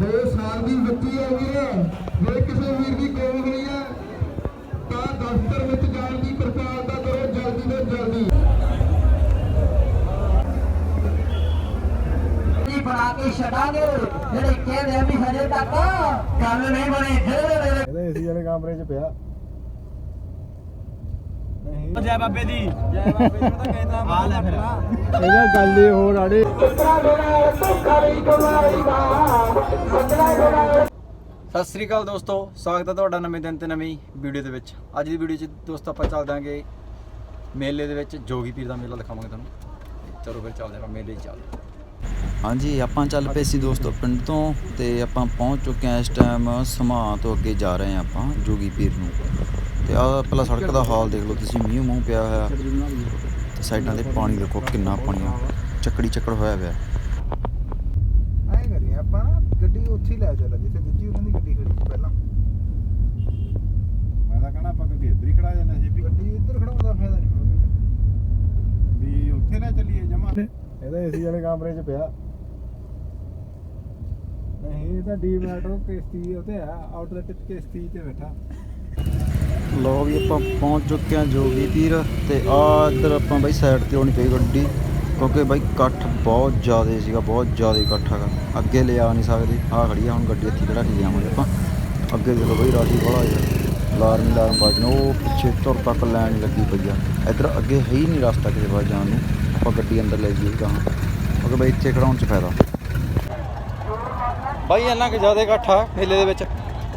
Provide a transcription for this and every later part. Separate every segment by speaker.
Speaker 1: ਦੋ ਸਾਲ ਦੀ ਬੱਚੀ ਹੈ ਵੀਰ ਜੇ ਕਿਸੇ ਵੀਰ ਦੀ ਕੋਲ ਹੋਈ ਹੈ ਤਾਂ ਦਫ਼ਤਰ ਵਿੱਚ ਜਾਣ ਦੀ ਪ੍ਰਪਾਲਤਾ ਕਰੋ ਜਲਦੀ ਤੋਂ ਜਲਦੀ।
Speaker 2: ਜੀ ਬਣਾ ਕੇ ਛੱਡਾਂਗੇ ਜਿਹੜੇ ਕਹਿੰਦੇ ਆ ਵੀ ਹਜੇ ਤੱਕ ਗੱਲ ਨਹੀਂ ਬਣੀ ਫਿਰ
Speaker 3: ਇਹਦੇ ਏਸੀ ਵਾਲੇ ਕਮਰੇ 'ਚ ਪਿਆ। ਨਹੀਂ।
Speaker 4: ਜੈ ਬਾਬੇ ਦੀ ਜੈ ਬਾਬੇ ਨੂੰ ਤਾਂ ਕਹਿੰਦਾ ਆ ਲੈ ਫਿਰ।
Speaker 3: ਇਹਦਾ ਗੱਲ ਹੀ ਹੋਰ ਆੜੇ।
Speaker 4: ਸਤਿ ਸ੍ਰੀ ਅਕਾਲ ਦੋਸਤੋ, ਸਵਾਗਤ ਹੈ ਤੁਹਾਡਾ ਨਵੇਂ ਦਿਨ ਤੇ ਨਵੀਂ ਵੀਡੀਓ ਦੇ ਵਿੱਚ। ਅੱਜ ਦੀ ਵੀਡੀਓ 'ਚ ਦੋਸਤੋ ਆਪਾਂ ਚੱਲ ਦਾਂਗੇ ਮੇਲੇ ਦੇ ਵਿੱਚ, ਜੋਗੀ ਪੀਰ ਦਾ ਮੇਲਾ ਦਿਖਾਵਾਂਗੇ ਤੁਹਾਨੂੰ। ਚਲੋ ਫਿਰ ਚੱਲਦੇ ਆਪਾਂ ਮੇਲੇ 'ਚ ਚੱਲਦੇ
Speaker 5: ਹਾਂਜੀ, ਆਪਾਂ ਚੱਲ ਪਏ ਸੀ ਦੋਸਤੋ ਪਿੰਡ ਤੋਂ ਤੇ ਆਪਾਂ ਪਹੁੰਚ ਚੁੱਕੇ ਹਾਂ ਇਸ ਟਾਈਮ ਸਮਾਂ ਤੋਂ ਅੱਗੇ ਜਾ ਰਹੇ ਹਾਂ ਆਪਾਂ ਜੋਗੀ ਪੀਰ ਨੂੰ। ਤੇ ਆਹ ਪਹਿਲਾਂ ਸੜਕ ਦਾ ਹਾਲ ਦੇਖ ਲਓ, ਤੁਸੀਂ ਮੀਂਹ ਮੂੰਹ ਪਿਆ ਹੋਇਆ। ਤੇ ਸਾਈਡਾਂ ਤੇ ਪਾਣੀ ਦੇਖੋ ਕਿੰਨਾ ਪਾਣੀ ਚੱਕੜੀ ਚੱਕੜ ਹੋਇਆ ਪਿਆ
Speaker 3: ਐਂ ਕਰੀਏ ਆਪਾਂ ਨਾ ਗੱਡੀ ਉੱਥੇ ਲੈ ਚੱਲ ਜਿੱਥੇ ਦੂਜੀ ਉਹਨਾਂ ਦੀ ਗੱਡੀ ਖੜੀ ਸੀ ਪਹਿਲਾਂ।
Speaker 6: ਮੈਂ ਤਾਂ ਕਹਣਾ ਆਪਾਂ ਗੱਡੀ ਇੱਧਰ ਹੀ ਖੜਾ ਜਾਣਾ ਸੀ ਵੀ
Speaker 3: ਗੱਡੀ ਇੱਧਰ ਖੜਾਉਣ ਦਾ ਫਾਇਦਾ ਨਹੀਂ ਹੋਣਾ
Speaker 6: ਵੀ ਉੱਥੇ ਨਾ ਚੱਲੀਏ ਜਮਾ।
Speaker 3: ਇਹਦਾ ਏਸੀ ਵਾਲੇ ਕਮਰੇ 'ਚ ਪਿਆ। ਨਹੀਂ ਇਹ ਤਾਂ ਡੀ ਮੈਟਰੋ ਕਿਸ਼ਤੀ ਉਤੇ ਆ ਆਊਟਲੈਟ ਕਿਸ਼ਤੀ ਤੇ ਬੈਠਾ।
Speaker 5: ਲੋ ਵੀ ਆਪਾਂ ਪਹੁੰਚ ਚੁੱਕੇ ਹਾਂ ਜੋਗੀ ਪੀਰ ਤੇ ਆ ਇੱਧਰ ਆਪਾਂ ਬਾਈ ਸਾਈਡ ਤੇ ਆਉਣੀ ਪਈ ਗੱਡੀ। ਕਿਉਂਕਿ ਬਾਈ ਇਕੱਠ ਬਹੁਤ ਜ਼ਿਆਦਾ ਸੀਗਾ, ਬਹੁਤ ਜ਼ਿਆਦਾ ਇਕੱਠ ਹੈਗਾ। ਅੱਗੇ ਲਿਆ ਨਹੀਂ ਸਕਦੇ ਆ ਖੜੀ ਆ, ਹੁਣ ਗੱਡੀ ਇੱਥੇ ਕਿਹੜਾ ਕੇ ਜਾਵਾਂਗੇ ਆਪਾਂ। ਅੱਗੇ ਦੇਖੋ ਬਾਈ ਰਾਸ਼ੀ ਬੜਾ ਯਾਰ ਅਲਾਰਮ ਲਾਰਮ ਵੱਜਣ, ਉਹ ਪਿੱਛੇ ਤੁਰ ਤੱਕ ਲੈਣ ਲੱਗੀ ਪਈ ਆ। ਇੱਧਰ ਅੱਗੇ ਹੈ ਹੀ ਨਹੀਂ ਰਸਤਾ ਕਿਸੇ ਪਾਸੇ ਜਾਣ ਨੂੰ। ਆਪਾਂ ਗੱਡੀ ਅੰਦਰ ਲੈ ਜਾਈਏ ਗਾਹਾਂ। ਕਿਉਂਕਿ ਬਾਈ ਇੱਥੇ ਖੜਾਉਣ 'ਚ ਫਾਇਦਾ।
Speaker 4: ਬਾਈ ਇੰਨਾ ਕਿ ਜ਼ਿਆਦਾ ਇਕੱਠ ਆ ਮੇਲੇ ਦੇ ਵਿੱਚ।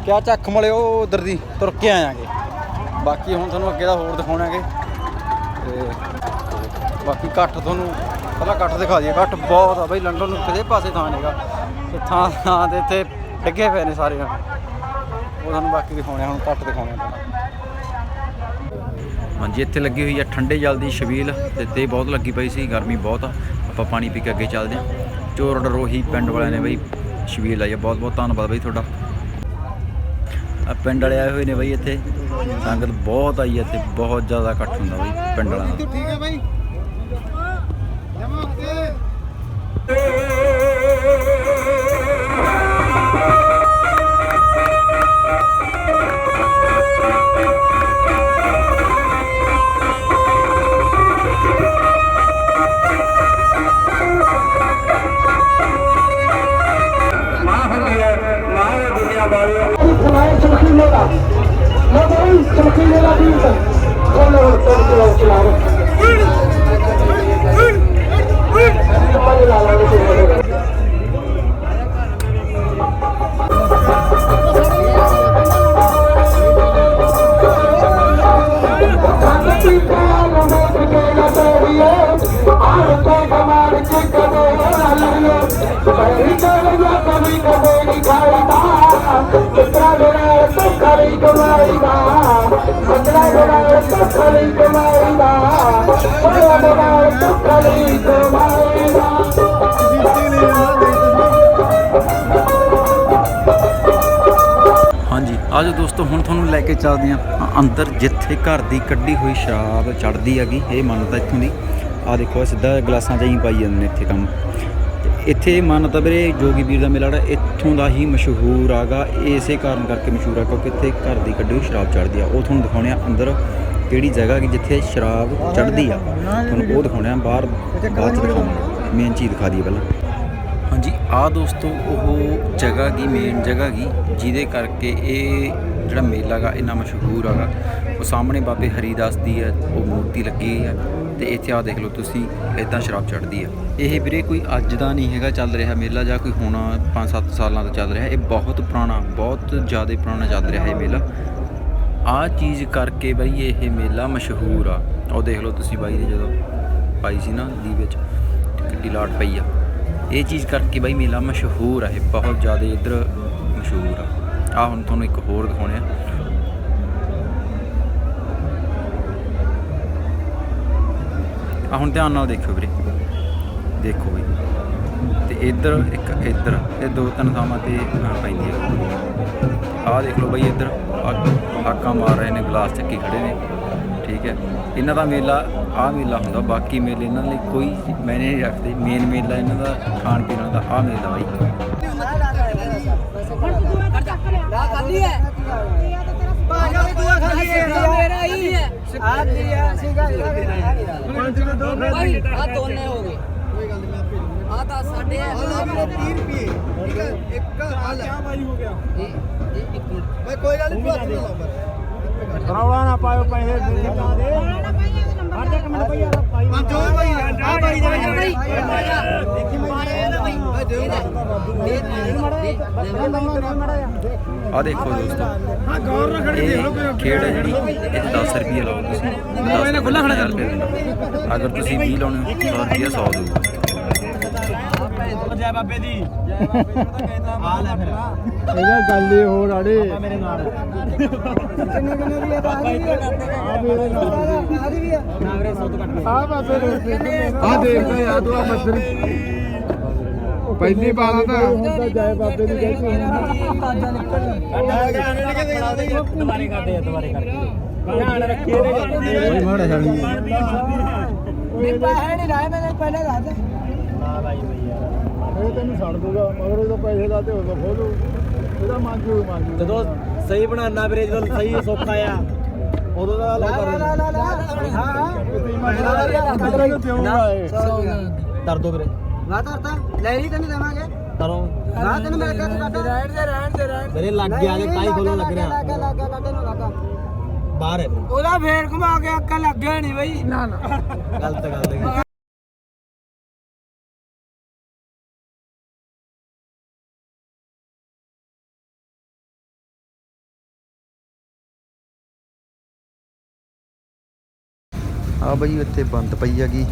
Speaker 4: ਕਿਆ ਚੱਕ ਮਲਿਓ ਉਧਰ ਦੀ, ਤੁਰ ਕੇ ਆਵਾਂਗੇ ਬਾਕੀ ਹੁਣ ਤੁਹਾਨੂੰ ਅੱਗੇ ਦਾ ਹੋਰ ਦਿਖਾਉਣਾਗੇ। ਤੇ ਬਾਕੀ ਇਕੱਠ ਤੁਹਾਨੂੰ ਪਹਿਲਾਂ ਇਕੱਠ ਦਿਖਾ ਦਈਏ ਇਕੱਠ ਬਹੁਤ ਆ ਬਾਈ ਲੰਡਨ ਨੂੰ ਕਿਸੇ ਪਾਸੇ ਥਾਂ ਨਹੀਂਗਾ ਤੇ ਥਾਂ ਥਾਂ ਤੇ ਇੱਥੇ ਡਿੱਗੇ ਪਏ ਨੇ ਸਾਰੇ। ਉਹ ਤੁਹਾਨੂੰ ਬਾਕੀ ਦਿਖਾਉਣੇ ਹੁਣ ਇਕੱਠ ਦਿਖਾਉਣੇ
Speaker 5: ਹਾਂਜੀ ਇੱਥੇ ਲੱਗੀ ਹੋਈ ਆ ਠੰਡੇ ਜਲ ਦੀ ਛਬੀਲ ਤੇ ਤੇ ਬਹੁਤ ਲੱਗੀ ਪਈ ਸੀ ਗਰਮੀ ਬਹੁਤ ਆ। ਆਪਾਂ ਪਾਣੀ ਪੀ ਕੇ ਅੱਗੇ ਚੱਲਦੇ ਹਾਂ ਚੋਰੜ ਰੋਹੀ ਪਿੰਡ ਵਾਲਿਆਂ ਨੇ ਬਈ ਛਬੀਲ ਲਾਈ ਆ। ਬਹੁਤ ਬਹੁਤ ਧੰਨਵਾਦ ਬਈ ਤੁਹਾਡਾ। ਆ ਪਿੰਡ ਵਾਲੇ ਆਏ ਹੋਏ ਨੇ ਬਈ ਇੱਥੇ। ਸੰਗਤ ਬਹੁਤ ਆਈ ਹੈ ਇੱਥੇ ਬਹੁਤ ਜ਼ਿਆਦਾ ਇਕੱਠ ਹੁੰਦਾ ਬਈ ਪਿੰਡ ਵਾਲਿਆਂ ਦਾ
Speaker 3: ਠੀਕ ਹੈ ਬਾਈ।
Speaker 1: Hey.
Speaker 5: ਹਾਂਜੀ, ਆਜੋ ਦੋਸਤੋ, ਹੁਣ ਤੁਹਾਨੂੰ ਲੈ ਕੇ ਚੱਲਦੇ ਹਾਂ। ਅੰਦਰ ਜਿੱਥੇ ਘਰ ਦੀ ਕੱਢੀ ਹੋਈ ਸ਼ਰਾਬ ਚੜਦੀ ਹੈਗੀ, ਇਹ ਮੰਨਤਾ ਇੱਥੋਂ ਦੀ। ਆ ਦੇਖੋ ਸਿੱਧਾ ਗਲਾਸਾਂ 'ਚ ਹੀ ਪਾਈ ਜਾਂਦੇ ਨੇ ਇੱਥੇ ਕੰਮ। ਇੱਥੇ ਮੰਨਤਾ ਵੀਰੇ, ਜੋਗੀ ਵੀਰ ਦਾ ਮੇਲਾ ਜਿਹੜਾ ਇੱਥੋਂ ਦਾ ਹੀ ਮਸ਼ਹੂਰ ਆਗਾ। ਇਸੇ ਕਾਰਨ ਕਰਕੇ ਮਸ਼ਹੂਰ ਆ, ਕਿਉਂਕਿ ਇੱਥੇ ਘਰ ਦੀ ਕੱਢੀ ਹੋਈ ਸ਼ਰਾਬ ਚੜਦੀ ਆ। ਉਹ ਤੁਹਾਨੂੰ ਦਿਖਾਉਣੇ ਆ ਅੰਦਰ ਕਿਹੜੀ ਜਗ੍ਹਾ ਕਿ ਜਿੱਥੇ ਸ਼ਰਾਬ ਚੜਦੀ ਆ। ਤੁਹਾਨੂੰ ਉਹ ਦਿਖਾਉਣੇ ਆ, ਬਾਹਰ ਬਾਅਦ ਚ ਦਿਖਾਵਾਂਗੇ ਮੇਨ ਚੀਜ਼ ਦਿਖਾ ਦਈਏ ਪਹਿਲਾਂ। ਹਾਂਜੀ ਆ ਦੋਸਤੋ ਉਹ ਜਗ੍ਹਾ ਕੀ ਮੇਨ ਜਗ੍ਹਾ ਕੀ, ਜਿਹਦੇ ਕਰਕੇ ਇਹ ਜਿਹੜਾ ਮੇਲਾ ਗਾ, ਇੰਨਾ ਮਸ਼ਹੂਰ ਹੈਗਾ ਉਹ ਸਾਹਮਣੇ ਬਾਬੇ ਹਰੀਦਾਸ ਦੀ ਹੈ ਉਹ ਮੂਰਤੀ ਲੱਗੀ ਹੈ ਤੇ ਇੱਥੇ ਆ ਦੇਖ ਲਓ ਤੁਸੀਂ, ਇਦਾਂ ਸ਼ਰਾਬ ਚੜਦੀ ਆ। ਇਹ ਵੀਰੇ ਕੋਈ ਅੱਜ ਦਾ ਨਹੀਂ ਹੈਗਾ ਚੱਲ ਰਿਹਾ ਮੇਲਾ ਜਾਂ ਕੋਈ ਹੁਣ 5-7 ਸਾਲਾਂ ਤੋਂ ਚੱਲ ਰਿਹਾ। ਇਹ ਬਹੁਤ ਪੁਰਾਣਾ, ਬਹੁਤ ਜ਼ਿਆਦਾ ਪੁਰਾਣਾ ਚੱਲ ਰਿਹਾ ਇਹ ਮੇਲਾ। ਆ ਚੀਜ਼ ਕਰਕੇ ਬਈ ਇਹ ਮੇਲਾ ਮਸ਼ਹੂਰ ਆ। ਉਹ ਦੇਖ ਲਓ ਤੁਸੀਂ ਬਾਈ ਦੇ ਜਦੋਂ ਪਾਈ ਸੀ ਨਾ ਦੀ ਵਿੱਚ, ਕਿੱਡੀ ਲਾਟ ਪਈ ਆ। ਇਹ ਚੀਜ਼ ਕਰਕੇ ਬਾਈ ਮੇਲਾ ਮਸ਼ਹੂਰ ਆ, ਇਹ ਬਹੁਤ ਜ਼ਿਆਦਾ ਇੱਧਰ ਮਸ਼ਹੂਰ ਆ। ਆ ਹੁਣ ਤੁਹਾਨੂੰ ਇੱਕ ਹੋਰ ਦਿਖਾਉਣੇ ਆ। ਆ ਹੁਣ ਧਿਆਨ ਨਾਲ ਦੇਖਿਓ ਵੀਰੇ। ਦੇਖੋ ਵੀ ਤੇ ਇੱਧਰ ਇੱਕ ਇੱਧਰ ਇਹ ਦੋ ਤਿੰਨ ਥਾਵਾਂ ਤੇ ਪੈਂਦੀ ਆ। ਆਹ ਦੇਖ ਲਓ ਬਈ ਇੱਧਰ ਹਾਕਾਂ ਮਾਰ ਰਹੇ ਨੇ ਗਲਾਸ ਚੱਕੀ ਖੜੇ ਨੇ। ਠੀਕ ਹੈ। ਇਹਨਾਂ ਦਾ ਮੇਲਾ ਆਹ ਮੇਲਾ ਹੁੰਦਾ ਬਾਕੀ ਮੇਲੇ ਇਹਨਾਂ ਲਈ ਕੋਈ ਮੈਨੇ ਨਹੀਂ ਰੱਖਦੇ। ਮੇਨ ਮੇਲਾ ਇਹਨਾਂ ਦਾ ਖਾਣ ਪੀਣ ਦਾ ਆਹ ਮੇਲਾ ਬਾਈ। ਨਾ ਕਰਨੀ ਹੈ। ਬਾਜਾ ਵੀ ਦੂਆ ਖਾਲੀ ਹੈ।
Speaker 7: ਆ ਕੀ ਆ ਸੀਗਾ ਭਾਈ ਆ ਦੋਨੇ ਹੋ ਗਏ। ਆ ਤਾਂ ਸਾਡੇ ਆ 30 ਰੁਪਏ। ਠੀਕ ਹੈ ਇੱਕ ਆ ਲੈ।
Speaker 6: ਭਾਈ ਹੋ ਗਿਆ।
Speaker 7: ਇਹ ਇਹ ਇੱਕ ਮਿੰਟ। ਮੈਂ ਕੋਈ ਗੱਲ ਨਹੀਂ ਤੂੰ ਹੱਥ ਨਾ ਲਾ
Speaker 6: ਰੌਲਾ ਨਾ ਪਾਇਓ ਪੈਸੇ ਦੇ। ਦੇ ਨਾ ਦੇ। ਹਰ ਜਾ ਕਮੈਂਟ ਪਈ ਆ ਪਾਈ
Speaker 7: ਜੋ ਭਾਈ ਆ ਭਾਈ ਦੇ ਭਾਈ ਦੇਖੀ ਮਾਰੇ ਭਾਈ ਦੇ ਦੇ ਦੇ
Speaker 5: ਆ ਦੇਖੋ ਦੋਸਤੋ ਹਾਂ ਗੌਰ ਨਾਲ ਖੜੀ ਦੇਖ ਲਓ ਖੇਡ ਹੈ ਜਿਹੜੀ ਇਹ 10 ਰੁਪਏ ਲਾਓ ਤੁਸੀਂ ਇਹਨੇ ਖੁੱਲਾ ਖੜਾ ਕਰ ਅਗਰ ਤੁਸੀਂ 20 ਲਾਉਣੇ ਹੋ ਤਾਂ ਰੁਪਿਆ 100 ਦਿਓ
Speaker 6: ਜੈ ਬਾਬੇ ਦੀ ਜੈ ਬਾਬੇ ਦਾ। ਕਹਿੰਦਾ ਆ ਲੈ ਫਿਰ ਇਹਦਾ ਗੱਲ ਹੀ ਹੋਰ ਆੜੇ ਮੇਰੇ ਨਾਲ। ਕਿੰਨੇ ਕਿੰਨੇ ਦੀ ਆ? ਬਾਹਰ ਵੀ ਆ ਮੇਰੇ ਨਾਲ। ਬਾਹਰ ਵੀ ਆ? ਨਾ ਵੀਰੇ 100 ਤੋਂ ਘੱਟ ਆ ਬਾਬੇ ਦੇ
Speaker 4: ਆ ਦੇਖਦਾ ਯਾਰ ਤੂੰ ਆ ਮੱਛਰ ਪਹਿਲੀ ਬਾਤ ਤਾਂ
Speaker 6: ਜੈ ਬਾਬੇ ਦੀ ਕਹਿੰਦੀ ਦੁਬਾਰੇ ਕਰਦੇ ਆ ਦੁਬਾਰੇ ਕਰਦੇ ਧਿਆਨ ਰੱਖੀਏ ਇਹਦੇ ਮਾੜਾ ਛਾਲੀ
Speaker 7: ਨਹੀਂ ਪੈਸੇ ਨਹੀਂ ਲਾਏ ਮੈਂ ਪਹਿਲੇ ਦੱਸ ਦੇ।
Speaker 6: ਨਾ ਭਾਈ ਬਈ ਯਾਰ। ਇਹ ਤੈਨੂੰ ਛੱਡ ਦੂਗਾ ਮਗਰ ਉਹਦਾ ਪੈਸੇ ਦਾ ਤੇ ਉਹਦਾ ਖੋਲੂ। ਇਹਦਾ ਮੰਗੂ ਮੰਗੂ ਜਦੋਂ ਸਹੀ ਬਣਾਉਣਾ ਵੀਰੇ ਜਦੋਂ ਸਹੀ ਸੌਖਾ ਆ ਉਦੋਂ ਦਾ ਲਾ ਕਰ
Speaker 7: ਲਾ ਲਾ ਲਾ।
Speaker 6: ਦਰ ਦੋ ਵੀਰੇ।
Speaker 7: ਲਾ ਤਾਂ ਲੈ ਲਈ ਤੈਨੂੰ ਦੇਵਾਂਗੇ।
Speaker 6: ਤਰੋਂ
Speaker 7: ਲਾ ਤੈਨੂੰ ਮੇਰੇ ਕੋਲ ਕੱਟ ਰਹਿਣ ਦੇ ਰਹਿਣ ਦੇ ਰਹਿਣ
Speaker 6: ਮੇਰੇ ਲੱਗ ਗਿਆ ਜੇ ਕਾਈ ਖੋਲਣ ਲੱਗ ਰਿਹਾ
Speaker 7: ਲੱਗਾ ਲੱਗਾ ਲੱਗਾ ਤੈਨੂੰ ਲੱਗਾ
Speaker 6: ਬਾਹਰ ਹੈ ਵੀਰੇ।
Speaker 7: ਉਹਦਾ ਫੇਰ ਘੁਮਾ ਕੇ ਅੱਕਾ ਲੱਗਿਆ ਨਹੀਂ ਬਈ। ਨਾ ਨਾ।
Speaker 6: ਗਲਤ ਗੱਲ ਹੈ।
Speaker 5: ਆ ਬਈ ਇੱਥੇ ਬੰਦ ਪਈ ਹੈਗੀ।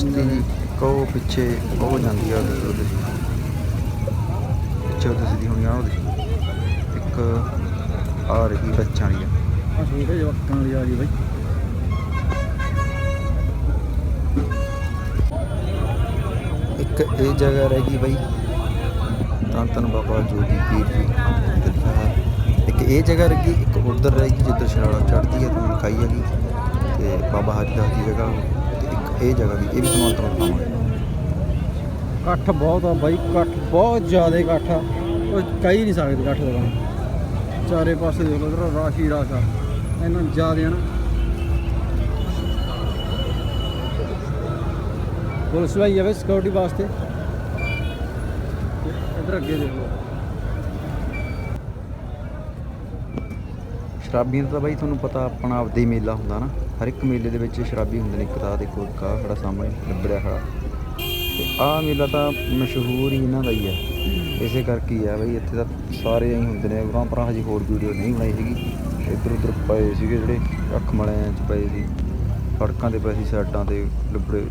Speaker 5: ਕਿਸ਼ਤੀ ਜੀ ਕਹੋ ਪਿੱਛੇ ਕਹੋ ਜਾਂਦੀ ਆ ਦੇਖੋ ਤੁਸੀਂ ਪਿੱਛੇ ਤੁਸੀਂ ਦੀ ਹੋਣੀ ਆ ਉਹਦੀ ਇੱਕ ਆ ਰਹੀ ਬੱਚਾਂ ਵਾਲੀ ਆ।
Speaker 6: ਆ ਛੋਟੇ ਜਵਾਕਾਂ ਵਾਲੀ ਆ ਜੀ ਬਾਈ।
Speaker 5: ਇੱਕ ਇਹ ਜਗ੍ਹਾ ਰਹਿ ਗਈ ਬਈ। ਤਾਂ ਤਨ ਬਾਬਾ ਜੋਗੀ ਪੀਰ ਜੀ। ਇੱਕ ਇਹ ਜਗ੍ਹਾ ਰਹਿ ਗਈ ਇੱਕ ਉਧਰ ਰਹਿ ਗਈ ਜਿੱਧਰ ਸ਼ਰਾਲਾ ਚੜ੍ਹਦੀ ਹੈ ਤੁਹਾਨੂੰ ਦਿਖਾਈ ਹੈਗੀ ਤੇ ਬਾਬਾ ਹਰੀਦਾਸ ਦੀ ਜਗ੍ਹਾ ਇਹ ਜਗ੍ਹਾ ਵੀ ਇਹ ਵੀ ਤੁਹਾਨੂੰ ਤੁਹਾਨੂੰ ਦਿਖਾਵਾਂਗੇ
Speaker 6: ਇਕੱਠ ਬਹੁਤ ਆ ਬਾਈ, ਇਕੱਠ ਬਹੁਤ ਜ਼ਿਆਦਾ ਇਕੱਠ ਆ। ਉਹ ਕਹੀ ਨਹੀਂ ਸਕਦੇ ਇਕੱਠ ਦਾ ਕੰਮ। ਚਾਰੇ ਪਾਸੇ ਦੇਖ ਲਓ, ਇਧਰ ਰਾਸ਼ੀ ਰਾਸ਼ ਆ। ਇੰਨਾ ਜ਼ਿਆਦਾ ਨਾ। ਪੁਲਿਸ ਵਾਈ ਜਾਵੇ ਸਿਕਿਉਰਿਟੀ ਵਾਸਤੇ। ਇਧਰ ਅੱਗੇ ਦੇਖ ਲਓ।
Speaker 5: ਸ਼ਰਾਬੀਆਂ ਦਾ ਤਾਂ ਬਾਈ ਤੁਹਾਨੂੰ ਪਤਾ ਆਪਣਾ ਆਪਦੇ ਹੀ ਮੇਲਾ ਹੁੰਦਾ ਨਾ। ਹਰ ਇੱਕ ਮੇਲੇ ਦੇ ਵਿੱਚ ਸ਼ਰਾਬੀ ਹੁੰਦੇ ਨੇ। ਇੱਕ ਤਾਂ ਦੇਖੋ, ਇੱਕ ਖੜਾ ਸਾਹਮਣੇ, ਲੱਭੜਿਆ ਖੜਾ। ਤੇ ਆਹ ਮੇਲਾ ਤਾਂ ਮਸ਼ਹੂਰ ਹੀ ਇਹਨਾਂ ਦਾ ਹੀ ਹੈ। ਇਸੇ ਕਰਕੇ ਹੀ ਆ ਬਈ, ਇੱਥੇ ਤਾਂ ਸਾਰੇ ਐਂ ਹੁੰਦੇ ਨੇ। ਉਰਾਂ ਪਰਾਂ ਹਜੇ ਹੋਰ ਵੀਡੀਓ ਨਹੀਂ ਬਣਾਈ ਸੀਗੀ ਇੱਧਰ ਉੱਧਰ ਪਏ ਸੀਗੇ ਜਿਹੜੇ ਅੱਖ ਮਲਿਆਂ 'ਚ ਪਏ ਸੀ। ਸੜਕਾਂ ਤੇ ਪਏ ਸੀ, ਸਾਈਡਾਂ ਤੇ, ਲੱਭੜੇ।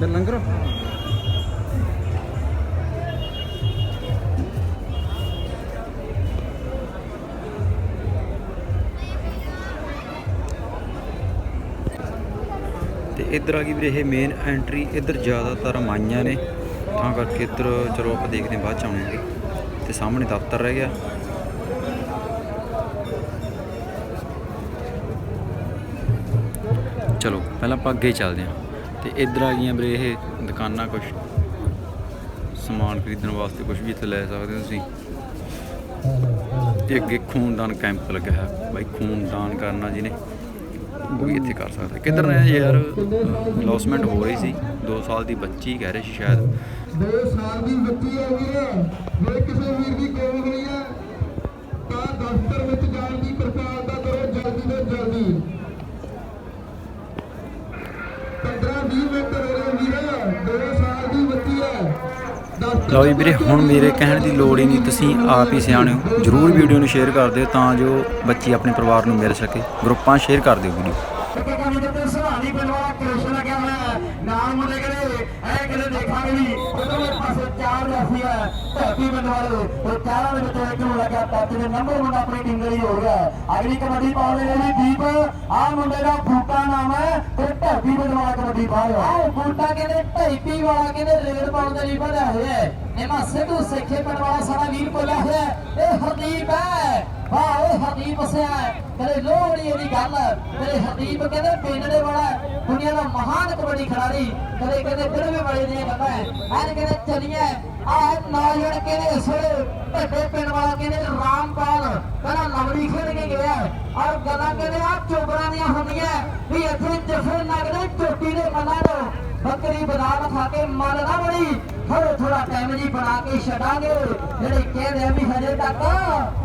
Speaker 6: ਇੱਧਰ ਲੰਗਰ
Speaker 5: ਤੇ ਇੱਧਰ ਆ ਗਈ ਵੀਰੇ ਇਹ ਮੇਨ ਐਂਟਰੀ ਇੱਧਰ ਜ਼ਿਆਦਾਤਰ ਮਾਈਆਂ ਨੇ। ਤਾਂ ਕਰਕੇ ਇੱਧਰ ਚਲੋ ਆਪਾਂ ਦੇਖਦੇ ਹਾਂ ਬਾਅਦ ਚ ਆਉਣਗੇ ਤੇ ਸਾਹਮਣੇ ਦਫ਼ਤਰ ਰਹਿ ਗਿਆ। ਚਲੋ, ਪਹਿਲਾਂ ਆਪਾਂ ਅੱਗੇ ਚੱਲਦੇ ਹਾਂ। ਤੇ ਇੱਧਰ ਆ ਗਈਆਂ ਵੀਰੇ ਇਹ ਦੁਕਾਨਾਂ ਕੁਝ ਸਮਾਨ ਖਰੀਦਣ ਵਾਸਤੇ ਕੁਝ ਵੀ ਇੱਥੇ ਲੈ ਸਕਦੇ ਹੋ ਤੁਸੀਂ। ਤੇ ਅੱਗੇ ਖੂਨਦਾਨ ਕੈਂਪ ਲੱਗਿਆ ਹੈ ਬਾਈ ਖੂਨਦਾਨ ਕਰਨਾ ਜਿਹਨੇ, ਉਹ ਵੀ ਇੱਥੇ ਕਰ ਸਕਦਾ। ਕਿੱਧਰ ਨੇ ਯਾਰ? ਲੌਸਮੈਂਟ ਹੋ ਰਹੀ ਸੀ। 2 ਸਾਲ ਦੀ ਬੱਚੀ ਕਹਿ ਰਹੇ ਸੀ ਸ਼ਾਇਦ।
Speaker 4: ਦੋ ਸਾਲ ਦੀ ਬੱਚੀ ਹੈ ਜੇ ਕਿਸੇ ਵੀਰ ਦੀ ਕੋਲ ਹੋਈ ਹੈ। ਤਾਂ ਦਫ਼ਤਰ ਵਿੱਚ ਜਾਣ ਦੀ ਪ੍ਰਚਾਰਤਾ ਕਰੋ ਜਲਦੀ ਤੋਂ ਜਲਦੀ।
Speaker 5: ਲਓ ਜੀ ਵੀਰੇ, ਹੁਣ ਮੇਰੇ ਕਹਿਣ ਦੀ ਲੋੜ ਹੀ ਨਹੀਂ, ਤੁਸੀਂ ਆਪ ਹੀ ਸਿਆਣੇ ਹੋ। ਜਰੂਰ ਵੀਡੀਓ ਨੂੰ ਸ਼ੇਅਰ ਕਰ ਦਿਓ ਤਾਂ ਜੋ ਬੱਚੇ ਆਪਣੇ ਪਰਿਵਾਰ ਨੂੰ ਮਿਲ ਸਕੇ। ਗਰੁੱਪਾਂ ਸ਼ੇਅਰ ਕਰ ਦਿਓ ਵੀਡੀਓ।
Speaker 1: ਵੀ ਤੇ ਸੁਹਾਣੀ ਪਿੰਡ ਕ੍ਰਿਸ਼ਨ ਲੱਗਿਆ ਹੋਇਆ। ਨਾਲ ਮੁੰਡੇ ਕਹਿੰਦੇ ਐ ਕਿਤੇ ਦੇਖਾਂਗੇ ਵੀ ਚਾਰ ਜਾਫੀ ਧਰਤੀ ਪਿੰਡ ਵਾਲੇ ਉਹ ਚਾਰਾਂ ਦੇ ਵਿੱਚੋਂ ਇੱਕ ਨੂੰ ਲੱਗਿਆ ਟੱਚ ਦੇ ਨੰਬਰ ਮੁੰਡਾ ਆਪਣੀ ਟੀਮ ਲਈ ਹੋ ਗਿਆ ਅਗਲੀ ਕਬੱਡੀ ਪਾਉਣ ਦੇ ਲਈ ਦੀਪ ਆਹ ਮੁੰਡੇ ਦਾ ਬੂਟਾ ਨਾਮ ਹੈ ਤੇ ਧਰਤੀ ਪਿੰਡ ਵਾਲਾ ਕਬੱਡੀ ਪਾ ਰਿਹਾ।
Speaker 2: ਬੂਟਾ ਕਹਿੰਦੇ ਢਾਈਪੀ ਵਾਲਾ ਕਹਿੰਦੇ ਰੇਡ ਪਾਉਣ ਦੇ ਲਈ ਵਧਿਆ ਹੋਇਆ ਹੈ। ਇਹਮਾ ਸਿੱਧੂ ਸਿੱਖੇ ਪਿੰਡ ਵਾਲਾ ਸਾਡਾ ਵੀਰ ਬੋਲਿਆ ਹੋਇਆ ਇਹ ਹਰਦੀਪ ਹੈ। ਵਾਹ ਇਹ ਹਰਦੀਪ ਸਿਆ ਕਦੇ ਲੋਹੜੀ ਇਹਦੀ ਗੱਲ ਕਦੇ ਹਰਦੀਪ ਕਹਿੰਦੇ ਪਿੰਡੜੇ ਵਾਲਾ ਹੈ, ਦੁਨੀਆ ਦਾ ਮਹਾਨ ਕਬੱਡੀ ਖਿਡਾਰੀ। ਕਦੇ ਕਹਿੰਦੇ ਫਿਰਵੇਂ ਵਾਲੇ ਦੀਆਂ ਗੱਲਾਂ ਐਨ ਕਹਿੰਦੇ ਚਲੀਏ। ਆਹ ਨੌਜਵਾਨ ਕਹਿੰਦੇ ਇਸ ਵੇਲੇ ਢੱਡੇ ਪਿੰਡ ਵਾਲਾ ਕਹਿੰਦੇ ਰਾਮਪਾਲ, ਕਹਿੰਦਾ ਲਵੜੀ ਖੇਡ ਕੇ ਗਿਆ ਔਰ ਗੱਲਾਂ ਕਹਿੰਦੇ ਆ ਚੋਬਰਾਂ ਦੀਆਂ ਹੁੰਦੀਆਂ ਵੀ ਇੱਥੇ ਜਫਰ ਲੱਗਦੇ ਚੋਟੀ ਦੇ ਮਨਾਂ ਨੂੰ ਬੱਕਰੀ ਬਦਾਮ ਖਾ ਕੇ ਮਨ ਨਾ ਬਣੀ ਥੋੜਾ ਥੋੜਾ ਟਾਈਮ ਜੀ ਬਣਾ ਕੇ ਛੱਡਾਂਗੇ। ਜਿਹੜੇ ਕਹਿੰਦੇ ਆ ਵੀ ਹਜੇ ਤੱਕ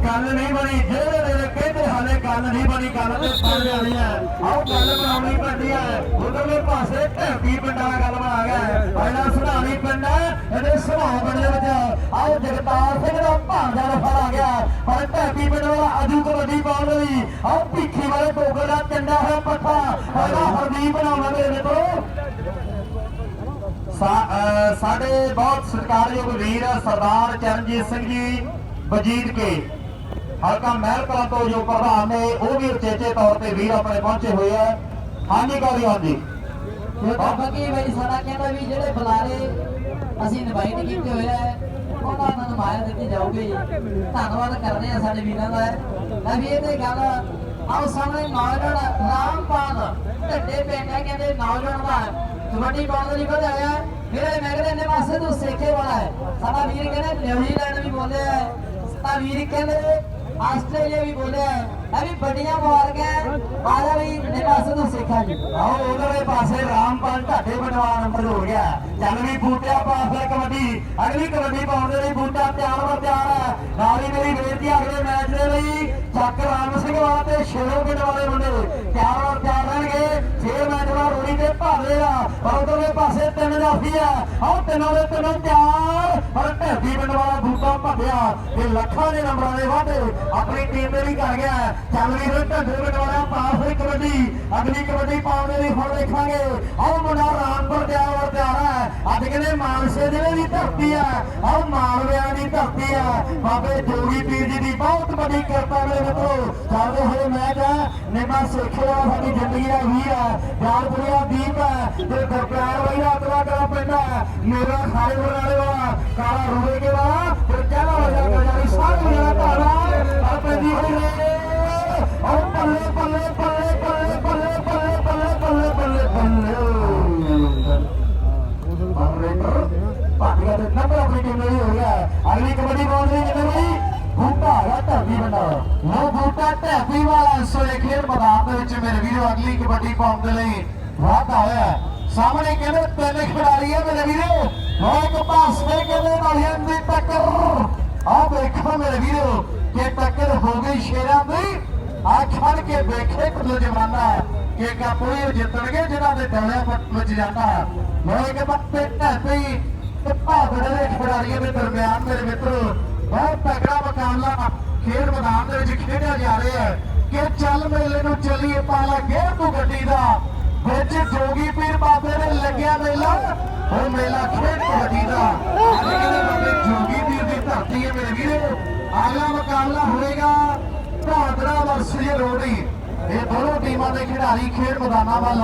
Speaker 1: ਗੱਲ ਨਹੀਂ ਬਣੀ, ਜਿਹੜੇ ਵੇਲੇ ਕਹਿੰਦੇ ਹਾਲੇ ਗੱਲ ਨਹੀਂ ਬਣੀ, ਗੱਲ ਤੇ ਬਣ ਜਾਣੀ ਹੈ ਆਓ ਗੱਲ ਬਣਾਉਣੀ ਪੈਂਦੀ ਹੈ ਉਧਰਲੇ ਪਾਸੇ ਢੇਪੀ ਪਿੰਡਾਂ ਦਾ ਗੱਲ ਬਣਾ ਗਿਆ ਹੈ ਪਹਿਲਾ ਪਿੰਡ ਹੈ ਇਹਦੇ ਸੁਭਾਅ ਪਿੰਡ ਦੇ ਵਿੱਚ ਆਓ ਜਗਤਾਰ ਸਿੰਘ ਦਾ ਭਾਂਜਾ ਰਫਾ ਆ ਗਿਆ। ਪਰ ਢੇਪੀ ਪਿੰਡ ਵਾਲਾ ਅਜੂ ਕਬੱਡੀ ਪਾਉਣ ਦੇ ਲਈ ਆਓ ਭਿੱਖੀ ਵਾਲੇ ਟੋਕਰ ਦਾ ਚੰਡਾ ਹੋਇਆ ਪੱਠਾ। ਪਹਿਲਾ ਹਰਦੀਪ ਬਣਾਉਣਾ ਮੇਰੇ ਮਿੱਤਰੋ ਸਾ- ਸਾਡੇ ਬਹੁਤ ਸਤਿਕਾਰਯੋਗ ਵੀਰ ਸਰਦਾਰ ਚਰਨਜੀਤ ਸਿੰਘ ਜੀ, ਵਜੀਦ ਕੇ। ਹਲਕਾ ਮਹਿਲ ਤੋਂ ਜੋ ਪ੍ਰਧਾਨ ਨੇ, ਉਹ ਵੀ ਉਚੇਚੇ ਤੌਰ ਤੇ ਵੀਰ ਆਪਣੇ ਪਹੁੰਚੇ ਹੋਏ ਆ। ਹਾਂਜੀ ਕੌਰੀ ਹਾਂਜੀ।
Speaker 2: ਬਾਬਾ ਕੀ ਬਈ ਸਾਡਾ ਕਹਿੰਦਾ ਵੀ ਜਿਹੜੇ ਬੁਲਾਰੇ ਅਸੀਂ ਇਨਵਾਈਟ ਕੀਤੇ ਹੋਏ ਆ, ਉਹਨਾਂ ਨੂੰ ਨਮਾਇਆ ਦਿੱਤੀ ਜਾਊਗੀ। ਧੰਨਵਾਦ ਕਰਦੇ ਆ ਸਾਡੇ ਵੀਰਾਂ ਦਾ। ਮੈਂ ਵੀ ਇਹਦੇ ਗੱਲ, ਆਓ ਸਾਹਮਣੇ ਨੌਜਵਾਨ ਰਾਮਪਾਲ, ਢੱਡੇ ਪਿੰਡ ਹੈ ਕਹਿੰਦੇ ਨੌਜਵਾਨ ਦਾ ਕਬੱਡੀ ਪਾਉਣ ਦੇ ਲਈ ਵਧਾਇਆ ਮੇਰੇ ਮੈਂ ਕਹਿੰਦੇ ਨੇ ਪਾਸੇ ਤੋਂ ਸੇਖੇ ਵਾਲਾ ਹੈ। ਸਾਡਾ ਵੀਰ ਕਹਿੰਦੇ ਨਿਊਜ਼ੀਲੈਂਡ ਵੀ ਬੋਲਿਆ ਹੈ। ਸਾਡਾ ਵੀਰ ਕਹਿੰਦੇ ਆਸਟ੍ਰੇਲੀਆ ਵੀ ਬੋਲਿਆ ਹੈ। ਇਹ ਵੀ ਵੱਡੀਆਂ ਮੁਬਾਰਕਾਂ ਆ ਵੀ ਨੇ ਪਾਸੇ ਤੋਂ ਸੇਖਾ ਜੀ।
Speaker 1: ਆਓ ਉਧਰਲੇ ਪਾਸੇ ਰਾਮਪਾਲ ਢਾਡੇ ਬਣਵਾ ਨੰਬਰ ਗਿਆ। ਚੱਲ ਵੀ ਬੂਟਿਆ ਪਾਸ ਫਿਰ ਕਬੱਡੀ, ਅਗਲੀ ਕਬੱਡੀ ਪਾਉਣ ਦੇ ਲਈ ਬੂਟਾ ਤਿਆਰ ਵਰ ਤਿਆਰ ਹੈ। ਨਾਲ ਹੀ ਮੇਰੀ ਬੇਨਤੀ ਅਗਲੇ ਮੈਚ ਦੇ ਲਈ ਚੱਕ ਰਾਮ ਸਿੰਘ ਵਾਲਾ ਤੇ ਸ਼ੇਰੋ ਪਿੰਡ ਵਾਲੇ ਮੁੰਡੇ। ਤਿਆਰ ਵਰ ਤਿਆਰ ਰਹਿਣਗੇ ਛੇ ਮੈਚ ਦਾ ਰੋੜੀ ਤੇ ਭਾਲੇ ਆ ਉਧਰਲੇ ਪਾਸੇ ਤਿੰਨ ਜਾਫੀ ਆ। ਆਓ ਤਿੰਨੋਂ ਦੇ ਤਿੰਨੋਂ ਤਿਆਰ। ਪਰ ਢੇਡੀ ਪਿੰਡ ਵਾਲਾ ਬੂਟਾ ਭੱਜਿਆ। ਤੇ ਲੱਖਾਂ ਦੇ ਨੰਬਰਾਂ ਦੇ ਵਾਧੇ ਆਪਣੀ ਟੀਮ ਦੇ ਲਈ ਕਰ ਗਿਆ। ਚੱਲ ਵੀ ਫਿਰ ਪਿੰਡ ਵਾਲਾ ਪਾਸ ਹੋਈ ਕਬੱਡੀ। ਅਗਲੀ ਕਬੱਡੀ ਪਾਉਣ ਦੇ ਲਈ ਹੁਣ ਦੇਖਾਂਗੇ। ਆਓ ਮੁੰਡਾ ਰਾਮਪੁਰ ਤਿਆਰ ਵਰ ਤਿਆਰ ਹੈ ਅੱਜ ਕਹਿੰਦੇ ਮਾਨਸੇ ਜ਼ਿਲ੍ਹੇ ਦੀ ਧਰਤੀ ਆ। ਆਓ ਮਾਲਵਿਆਂ ਦੀ ਧਰਤੀ ਆ। ਬਾਬੇ ਜੋਗੀ ਪੀਰ ਜੀ ਦੀ ਬਹੁਤ ਵੱਡੀ ਕਿਰਪਾ ਮੇਰੇ ਮਿੱਤਰੋ। ਚੱਲਦੇ ਹੋਏ ਮੈਚ ਹੈ ਆ ਨਿਮਾ ਸਿੱਖਿਆ ਸਾਡੀ ਜ਼ਿੰਦਗੀ ਦਾ ਵੀਰ ਆ। ਜਾਲਪੁਰੀਆ ਦੀਪ ਹੈ ਤੇ ਗੁਰਪਿਆਰ ਬਾਈ ਦਾ ਅਤਵਾ ਕਰਾ ਪੈਂਦਾ ਮੇਰਾ ਖਾਲੇ ਵਾਲੇ ਵਾਲਾ ਕਾਲਾ ਰੂਵੇ ਕੇ ਵਾਲਾ, ਤੇ ਕਹਿਣਾ ਹੋ ਜਾਗਾ ਯਾਰੀ ਸਾਰੇ ਮੇਰਾ ਧਾਰਾ ਆ। ਪੈਂਦੀ ਹੋਈ ਰੇ। ਆਓ ਪੱਲੇ ਪੱਲੇ ਪੱਲੇ ਪੱਲੇ ਪੱਲੇ ਪੱਲੇ ਪੱਲੇ ਪੱਲੇ ਪੱਲੇ ਪੱਲੇ। ਆਪਰੇਟਰ ਪਾਟੀਆਂ ਦੇ ਨੰਬਰ ਆਪਣੀ ਟੀਮ ਲਈ ਹੋ ਗਿਆ। ਅਗਲੀ ਕਬੱਡੀ ਬੋਲ ਰਹੀ ਜਿਵੇਂ ਬਈ। ਬੂਟਾ ਹੈ ਢਾਬੀ ਬੰਦਾ ਉਹ ਬੂਟਾ ਢਾਬੀ ਵਾਲਾ ਇਸ ਵੇਲੇ ਖੇਡ ਮੈਦਾਨ ਦੇ ਵਿੱਚ ਮੇਰੇ ਵੀਰੋ, ਅਗਲੀ ਕਬੱਡੀ ਪਾਉਣ ਦੇ ਲਈ ਵਾਧਾ ਹੋਇਆ ਸਾਹਮਣੇ ਕਹਿੰਦੇ ਤਿੰਨ ਖਿਡਾਰੀ ਆ ਮੇਰੇ ਵੀਰੋ। ਉਹ ਇੱਕ ਪਾਸੇ ਕਹਿੰਦੇ ਵਾਲਿਆਂ ਦੀ ਟੱਕਰ। ਆਹ ਦੇਖੋ ਮੇਰੇ ਵੀਰੋ, ਕਿ ਟੱਕਰ ਹੋ ਗਈ ਸ਼ੇਰਾਂ ਦੀ। ਆ ਖੜ ਕੇ ਵੇਖੇ ਕੁੱਲ ਜਮਾਨਾ ਕਿ ਕਾਪੂਏ ਜਿੱਤਣਗੇ ਜਿਹਨਾਂ ਦੇ ਡੋਲੇ ਵਿੱਚ ਜਾਂਦਾ ਮੈਂ ਬੱਤੇ ਢਾਪੀ ਤੇ ਭਾਗੜੇ ਦੇ ਖਿਡਾਰੀਆਂ ਦੇ ਦਰਮਿਆਨ ਮੇਰੇ ਮਿੱਤਰੋ ਬਹੁਤ ਤਕੜਾ ਮੁਕਾਬਲਾ ਖੇਡ ਮੈਦਾਨ ਦੇ ਵਿੱਚ ਖੇਡਿਆ ਜਾ ਰਿਹਾ ਹੈ ਕਿ ਚੱਲ ਮੇਲੇ ਨੂੰ ਚੱਲੀਏ ਪਾਲਾ ਗੇਰ ਤੂੰ ਗੱਡੀ ਦਾ। ਵਿੱਚ ਜੋਗੀ ਪੀਰ ਬਾਬੇ ਨੇ ਲੱਗਿਆ ਮੇਲਾ ਉਹ ਮੇਲਾ ਖੇਡ ਕਬੱਡੀ ਦਾ। ਅੱਜ ਕਹਿੰਦੇ ਬਾਬੇ ਜੋਗੀ ਪੀਰ ਦੀ ਧਰਤੀ ਹੈ ਮੇਰੇ ਵੀਰੋ। ਅਗਲਾ ਮੁਕਾਬਲਾ ਹੋਏਗਾ ਭਾਦਰਾ ਵਰਸੀ ਰੋੜੀ ਇਹ ਦੋਨੋਂ ਟੀਮਾਂ ਦੇ ਖਿਡਾਰੀ ਖੇਡ ਮੈਦਾਨਾਂ ਵੱਲ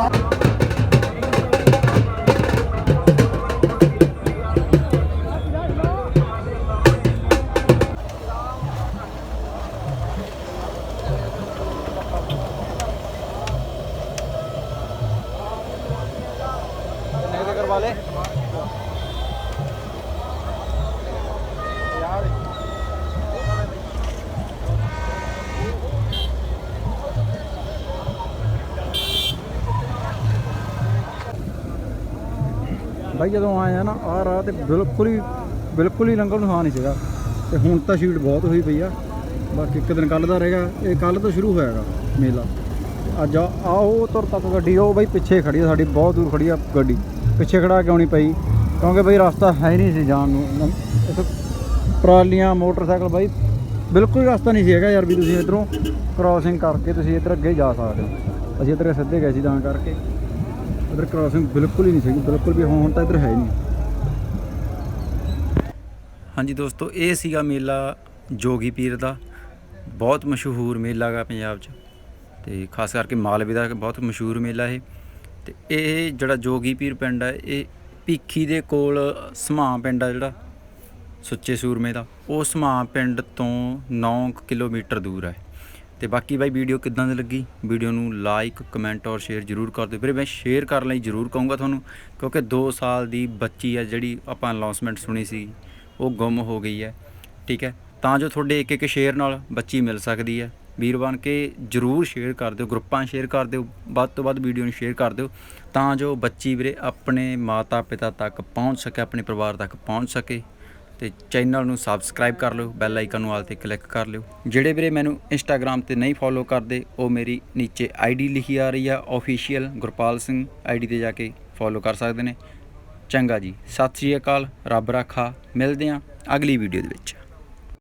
Speaker 1: ਆ
Speaker 4: ਕਿੰਨੇ ਬਾਈ ਜਦੋਂ ਆਏ ਆ ਨਾ, ਆਹ ਰਾਹ ਤੇ ਬਿਲਕੁਲ ਹੀ ਬਿਲਕੁਲ ਹੀ ਲੰਘਣ ਨੂੰ ਥਾਂ ਨਹੀਂ ਸੀਗਾ। ਤੇ ਹੁਣ ਤਾਂ ਸ਼ੀਟ ਬਹੁਤ ਹੋਈ ਪਈ ਆ। ਬਾਕੀ ਇੱਕ ਦਿਨ ਕੱਲ ਦਾ ਰਹੇਗਾ। ਇਹ ਕੱਲ ਤੋਂ ਸ਼ੁਰੂ ਹੋਇਆਗਾ ਮੇਲਾ। ਅੱਜ ਆ ਆਹ ਤੁਰ ਤੱਕ ਗੱਡੀ। ਉਹ ਬਾਈ ਪਿੱਛੇ ਖੜੀ ਆ, ਸਾਡੀ ਬਹੁਤ ਦੂਰ ਖੜੀ ਆ ਗੱਡੀ। ਪਿੱਛੇ ਖੜਾ ਕੇ ਆਉਣੀ ਪਈ ਕਿਉਂਕਿ ਬਈ ਰਸਤਾ ਹੈ ਨਹੀਂ ਸੀ ਜਾਣ ਨੂੰ। ਇੱਥੇ ਟਰਾਲੀਆਂ, ਮੋਟਰਸਾਈਕਲ ਬਾਈ ਬਿਲਕੁਲ ਰਸਤਾ ਨਹੀਂ ਸੀ ਹੈਗਾ ਯਾਰ ਵੀ ਤੁਸੀਂ ਇਧਰੋਂ ਕ੍ਰਾਸਿੰਗ ਕਰਕੇ ਤੁਸੀਂ ਇੱਧਰ ਅੱਗੇ ਜਾ ਸਕਦੇ ਹੋ। ਅਸੀਂ ਇੱਧਰ ਸਿੱਧੇ ਗਏ ਸੀ ਤਾਂ ਕਰਕੇ। ਇੱਧਰ ਕ੍ਰਾਸਿੰਗ ਬਿਲਕੁਲ ਹੀ ਨਹੀਂ ਸੀਗੀ, ਬਿਲਕੁਲ ਵੀ ਹੁਣ ਤਾਂ ਇੱਧਰ ਹੈ ਹੀ ਨਹੀਂ।
Speaker 5: ਹਾਂਜੀ ਦੋਸਤੋ, ਇਹ ਸੀਗਾ ਮੇਲਾ ਜੋਗੀ ਪੀਰ ਦਾ। ਬਹੁਤ ਮਸ਼ਹੂਰ ਮੇਲਾ ਗਾ ਪੰਜਾਬ 'ਚ। ਤੇ ਖਾਸ ਕਰਕੇ ਮਾਲਵੇ ਦਾ ਬਹੁਤ ਮਸ਼ਹੂਰ ਮੇਲਾ ਇਹ। ਤੇ ਇਹ ਜਿਹੜਾ ਜੋਗੀ ਪੀਰ ਪਿੰਡ ਹੈ ਇਹ ਭੀਖੀ ਦੇ ਕੋਲ ਸਮਾਂ ਪਿੰਡ ਆ ਜਿਹੜਾ, ਸੁੱਚੇ ਸੂਰਮੇ ਦਾ। ਉਹ ਸਮਾਂ ਪਿੰਡ ਤੋਂ 9 ਕਿਲੋਮੀਟਰ ਦੂਰ ਹੈ ਤੇ ਬਾਕੀ ਬਾਈ ਵੀਡੀਓ ਕਿੱਦਾਂ ਦੀ ਲੱਗੀ? ਵੀਡੀਓ ਨੂੰ ਲਾਈਕ, ਕਮੈਂਟ ਔਰ ਸ਼ੇਅਰ ਜਰੂਰ ਕਰ ਦਿਓ। ਵੀਰੇ, ਮੈਂ ਸ਼ੇਅਰ ਕਰਨ ਲਈ ਜਰੂਰ ਕਹੂੰਗਾ ਤੁਹਾਨੂੰ, ਕਿਉਂਕਿ 2 ਸਾਲ ਦੀ ਬੱਚੀ ਹੈ ਜਿਹੜੀ ਆਪਾਂ ਅਨਾਉਂਸਮੈਂਟ ਸੁਣੀ ਸੀ, ਉਹ ਗੁੰਮ ਹੋ ਗਈ ਹੈ ਠੀਕ ਹੈ? ਤਾਂ ਜੋ ਤੁਹਾਡੇ ਇੱਕ ਇੱਕ ਸ਼ੇਅਰ ਨਾਲ ਬੱਚੀ ਮਿਲ ਸਕਦੀ ਹੈ ਵੀਰ ਬਣ ਕੇ ਜਰੂਰ ਸ਼ੇਅਰ ਕਰ ਦਿਓ, ਗਰੁੱਪਾਂ ਸ਼ੇਅਰ ਕਰ ਦਿਓ, ਵੱਧ ਤੋਂ ਵੱਧ ਵੀਡੀਓ ਨੂੰ ਸ਼ੇਅਰ ਕਰ ਦਿਓ, ਤਾਂ ਜੋ ਬੱਚੀ ਵੀਰੇ ਆਪਣੇ ਮਾਤਾ ਪਿਤਾ ਤੱਕ ਪਹੁੰਚ ਸਕੇ, ਆਪਣੇ ਪਰਿਵਾਰ ਤੱਕ ਪਹੁੰਚ ਸਕੇ, ਤੇ ਚੈਨਲ ਨੂੰ ਸਬਸਕ੍ਰਾਈਬ ਕਰ ਲਿਓ ਬੈਲ ਆਈਕਨ ਨੂੰ ਆਲ ਤੇ ਕਲਿੱਕ ਕਰ ਲਿਓ। ਜਿਹੜੇ ਵੀਰੇ ਮੈਨੂੰ ਇੰਸਟਾਗ੍ਰam ਤੇ ਨਹੀਂ ਫੋਲੋ ਕਰਦੇ, ਉਹ ਮੇਰੀ ਨੀਚੇ ਆਈਡੀ ਲਿਖੀ ਆ ਰਹੀ ਆ ਆਫੀਸ਼ੀਅਲ ਗੁਰਪਾਲ ਸਿੰਘ ਆਈਡੀ ਤੇ ਜਾ ਕੇ ਫੋਲੋ ਕਰ ਸਕਦੇ ਨੇ। ਚੰਗਾ ਜੀ, ਸਤਿ ਸ਼੍ਰੀ ਅਕਾਲ, ਰੱਬ ਰਾਖਾ, ਮਿਲਦੇ ਹਾਂ ਅਗਲੀ ਵੀਡੀਓ ਦੇ ਵਿੱਚ।